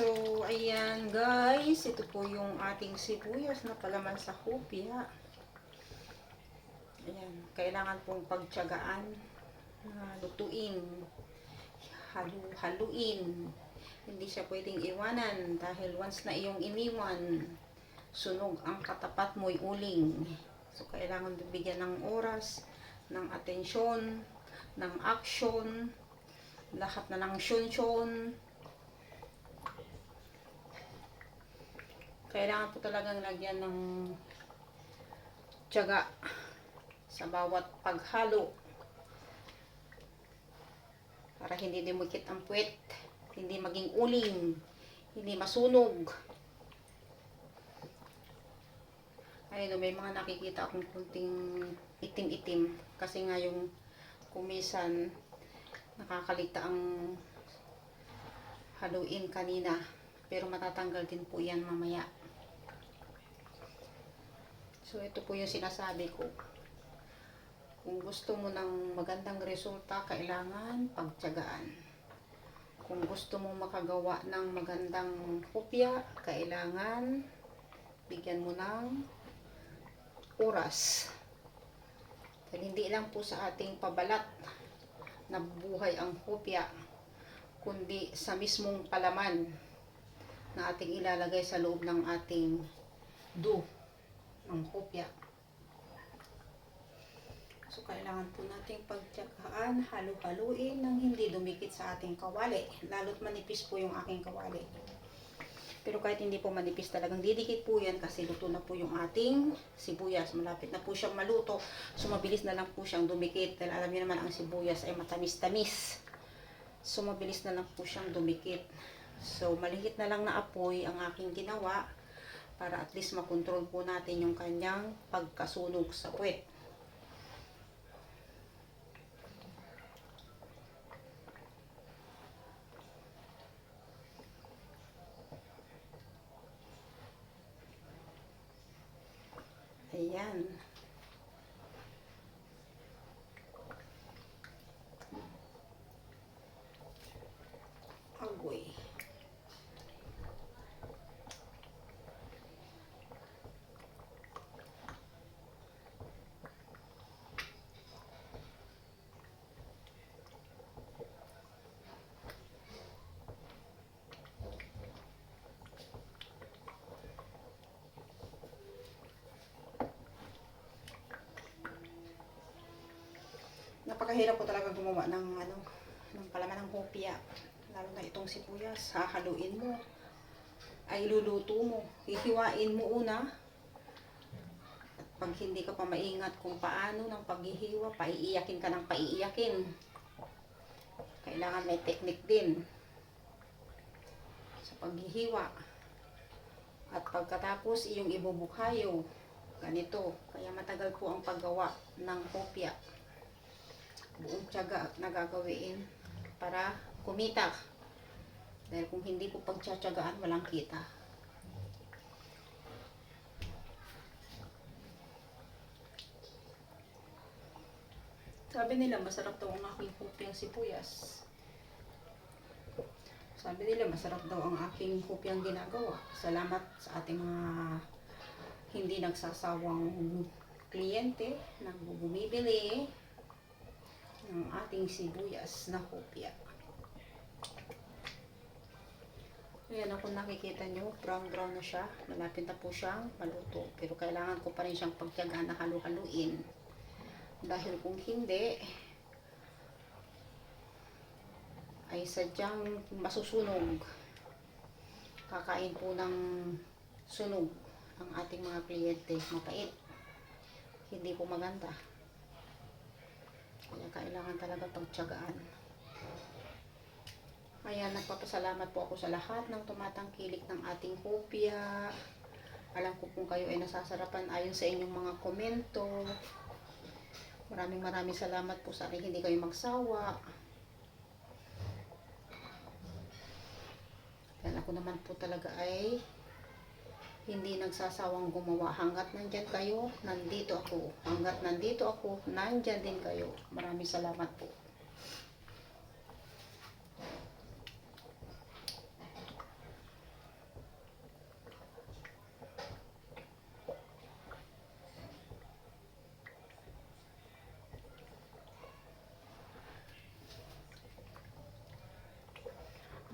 So, ayan guys, ito po yung ating sibuyas na palaman sa hopya. Ayan, kailangan pong pagtyagaan na lutuin, halu haluin. Hindi siya pwedeng iwanan dahil once na iyong iniwan, sunog ang katapat mo'y uling. So, kailangan bigyan ng oras, ng atensyon, ng action, lahat na ng syun-syun. Kailangan po talagang lagyan ng tiyaga sa bawat paghalo para hindi dumikit ang puwet, hindi maging uling, hindi masunog. Ayun, may mga nakikita akong kunting itim-itim kasi nga yung kumisan nakakalita ang haluin kanina pero matatanggal din po yan mamaya. So, ito po yung sinasabi ko. Kung gusto mo ng magandang resulta, kailangan pagtyagaan. Kung gusto mo makagawa ng magandang kopya, kailangan bigyan mo ng oras. Dahil hindi lang po sa ating pabalat na buhay ang kopya, kundi sa mismong palaman na ating ilalagay sa loob ng ating do ng kopya. So, kailangan po nating pagtsagaan, halu-haluin nang hindi dumikit sa ating kawali. Lalo't manipis po yung aking kawali. Pero kahit hindi po manipis talagang didikit po yan kasi luto na po yung ating sibuyas. Malapit na po siyang maluto. So, mabilis na lang po siyang dumikit. Dahil alam niyo naman ang sibuyas ay matamis-tamis. So, mabilis na lang po siyang dumikit. So, maliit na lang na apoy ang aking ginawa para at least makontrol po natin yung kanyang pagkasunog sa puwet. Ayan. Napakahirap po talaga gumawa ng ano, ng palaman ng hopya. Lalo na itong sibuyas, hahaluin mo. Ay luluto mo. Hihiwain mo una. At pag hindi ka pa maingat kung paano ng paghihiwa, paiiyakin ka ng paiiyakin. Kailangan may technique din sa paghihiwa. At pagkatapos, iyong ibubukhayo. Ganito. Kaya matagal po ang paggawa ng hopya buong tiyaga na gagawin para kumita. Dahil kung hindi po pagtsatsagaan, walang kita. Sabi nila, masarap daw ang aking hupyang sibuyas. Sabi nila, masarap daw ang aking hupyang ginagawa. Salamat sa ating mga hindi nagsasawang kliyente na bumibili ng ating sibuyas na hopya. Ayan ako nakikita nyo, brown brown na siya. Malapit na po siyang maluto. Pero kailangan ko pa rin siyang pagtyagaan na halu-haluin. Dahil kung hindi, ay sadyang masusunog. Kakain po ng sunog ang ating mga kliyente. Mapait. Hindi po maganda. Kaya kailangan talaga pagtyagaan. Ayan, nagpapasalamat po ako sa lahat ng tumatangkilik ng ating kopya. Alam ko kung kayo ay nasasarapan ayon sa inyong mga komento. Maraming maraming salamat po sa akin, hindi kayo magsawa. Yan ako naman po talaga ay hindi nagsasawang gumawa hanggat nandyan kayo, nandito ako. Hanggat nandito ako, nandyan din kayo. Maraming salamat po.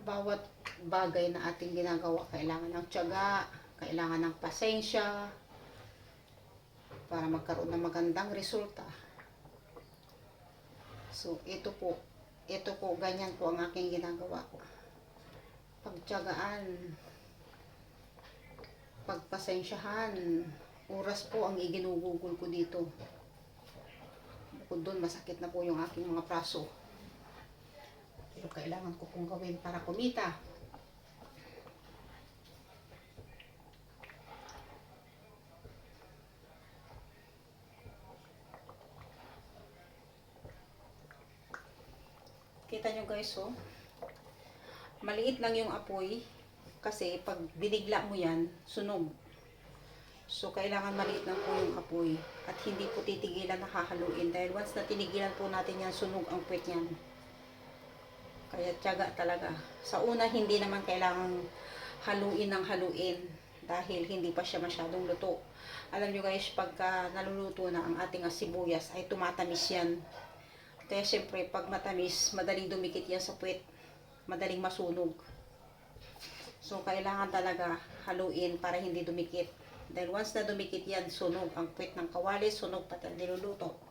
bawat bagay na ating ginagawa kailangan ng tiyaga kailangan ng pasensya, para magkaroon ng magandang resulta. So, ito po, ito po, ganyan po ang aking ginagawa. Pagtiyagaan, pagpasensyahan, oras po ang iginugugol ko dito. Bukod doon, masakit na po yung aking mga praso. Pero kailangan ko pong gawin para kumita. Kita nyo guys, oh. Maliit lang yung apoy. Kasi pag binigla mo yan, sunog. So, kailangan maliit lang po yung apoy. At hindi po titigilan na hahaluin. Dahil once na tinigilan po natin yan, sunog ang puwet niyan. Kaya tiyaga talaga. Sa una, hindi naman kailangan haluin ng haluin. Dahil hindi pa siya masyadong luto. Alam nyo guys, pagka naluluto na ang ating sibuyas, ay tumatamis yan. Kaya syempre, pag matamis, madaling dumikit yan sa puwet. Madaling masunog. So, kailangan talaga haluin para hindi dumikit. Dahil once na dumikit yan, sunog ang puwet ng kawali, sunog pati ang niluluto.